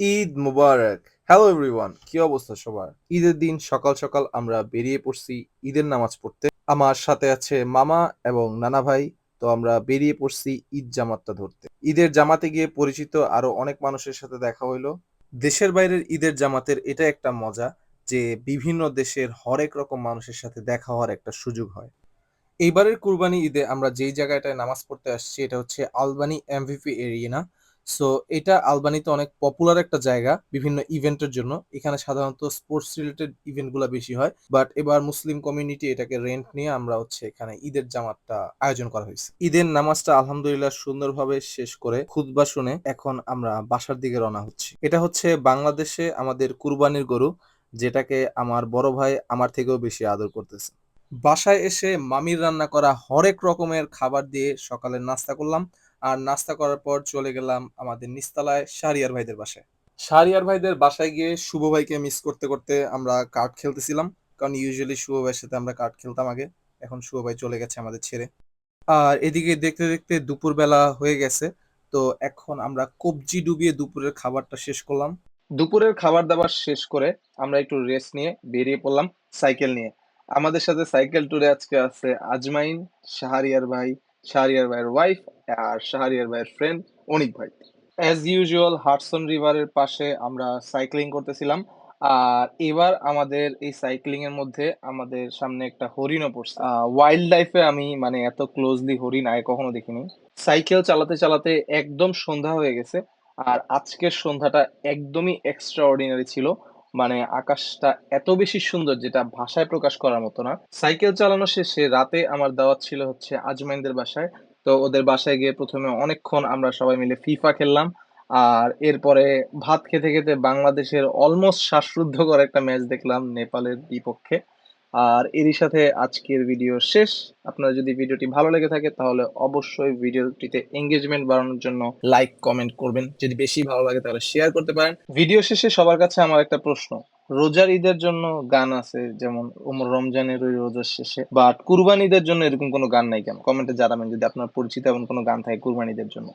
ঈদ মুবারক। Hello everyone কি অবস্থা সবার? ঈদের দিন সকাল সকাল আমরা বেরিয়ে পড়ছি ঈদের নামাজ পড়তে। আমার সাথে আছে মামা এবং নানা ভাই, তো আমরা বেরিয়ে পড়ছি ঈদ জামাতটা ধরতে। ঈদের জামাতে গিয়ে পরিচিত আরও অনেক মানুষের সাথে দেখা হইল। দেশের বাইরের ঈদের জামাতের এটা একটা মজা যে বিভিন্ন দেশের হরেক রকম মানুষের সাথে দেখা হওয়ার একটা সুযোগ হয়। এইবারের কুরবানি ঈদে আমরা যেই জায়গাটায় নামাজ পড়তে আসছি, এটা হচ্ছে আলবানি এমভিপি এরিনা। সো এটা আলবানিতে অনেক পপুলার একটা জায়গা বিভিন্ন ইভেন্টের জন্য। এখানে সাধারণত স্পোর্টস রিলেটেড ইভেন্টগুলো বেশি হয়। বাট এবার মুসলিম কমিউনিটি এটাকে রেন্ট নিয়ে আমরা হচ্ছে এখানে ঈদের জামাতটা আয়োজন করা হয়েছে। ঈদের নামাজটা আলহামদুলিল্লাহ সুন্দরভাবে শেষ করে খুতবা শুনে এখন আমরা বাসার দিকে রওনা হচ্ছি। এটা হচ্ছে বাংলাদেশে আমাদের কুরবানির গরু, যেটাকে আমার বড় ভাই আমার থেকেও বেশি আদর করতেছে। বাসায় এসে মামির রান্না করা হরেক রকমের খাবার দিয়ে সকালে নাস্তা করলাম। আর নাস্তা করার পর চলে গেলাম আমাদের নিস্তালায় শাহরিয়ার ভাইদের বাসায়। শাহরিয়ার ভাইদের বাসায় গিয়ে শুভ ভাইকে মিস করতে করতে আমরা কার্ড খেলতেছিলাম। কারণ ইউজুয়ালি শুভ ভাইয়ের সাথে আমরা কার্ড খেলতাম আগে। এখন শুভ ভাই চলে গেছে আমাদের ছেড়ে। আর এদিকে দেখতে দেখতে দুপুরবেলা হয়ে গেছে। তো এখন আমরা কবজি ডুবিয়ে দুপুরের খাবারটা শেষ করলাম। দুপুরের খাবার দাবার শেষ করে আমরা একটু রেস্ট নিয়ে বেরিয়ে পড়লাম সাইকেল নিয়ে। আমাদের সাথে সাইকেল ট্যুরে আজকে আছে আজমাইন, শাহরিয়ার ভাই, শাহরিয়ার ভাইয়ের ওয়াইফ আর শাহরিয়ার ভাইয়ের ফ্রেন্ড অনিক ভাই। অ্যাজ ইউজুয়াল হাডসন রিভারের পাশে আমরা সাইক্লিং করতেছিলাম আর এবার আমাদের এই সাইক্লিং এর মধ্যে আমাদের সামনে একটা হরিণও পড়ছে। ওয়াইল্ড লাইফে আমি মানে এত ক্লোজলি হরিণ আগে কখনো দেখিনি। সাইকেল চালাতে চালাতে একদম সন্ধ্যা হয়ে গেছে আর আজকের সন্ধ্যাটা একদমই এক্সট্রা অর্ডিনারি ছিল। মানে আকাশটা এত বেশি সুন্দর যেটা ভাষায় প্রকাশ করার মতো না। সাইকেল চালানো শেষে রাতে আমার দাওয়াত ছিল হচ্ছে আজমাইনদের বাসায়। তো ওদের বাসায় গিয়ে প্রথমে অনেকক্ষণ আমরা সবাই মিলে ফিফা খেললাম। আর এরপরে ভাত খেতে খেতে বাংলাদেশের অলমোস্ট শ্বাসরুদ্ধকর একটা ম্যাচ দেখলাম নেপালের বিপক্ষে। আর এরই সাথে আজকের ভিডিও শেষ। আপনার যদি ভিডিওটি ভালো লেগে থাকে, তাহলে অবশ্যই ভিডিওটিতে এঙ্গেজমেন্ট বাড়ানোর জন্য লাইক কমেন্ট করবেন। যদি বেশি ভালো লাগে, তাহলে শেয়ার করতে পারেন। ভিডিও শেষে সবার কাছে আমার একটা প্রশ্ন। রোজার ঈদের জন্য গান আছে, যেমন ওমর রমজানের ওই রোজার শেষে। বাট কুরবান ঈদের জন্য এরকম কোনো গান নাই কেন? কমেন্টে জানাবেন যদি আপনার পরিচিত এমন কোনো গান থাকে কুরবান ঈদের জন্য।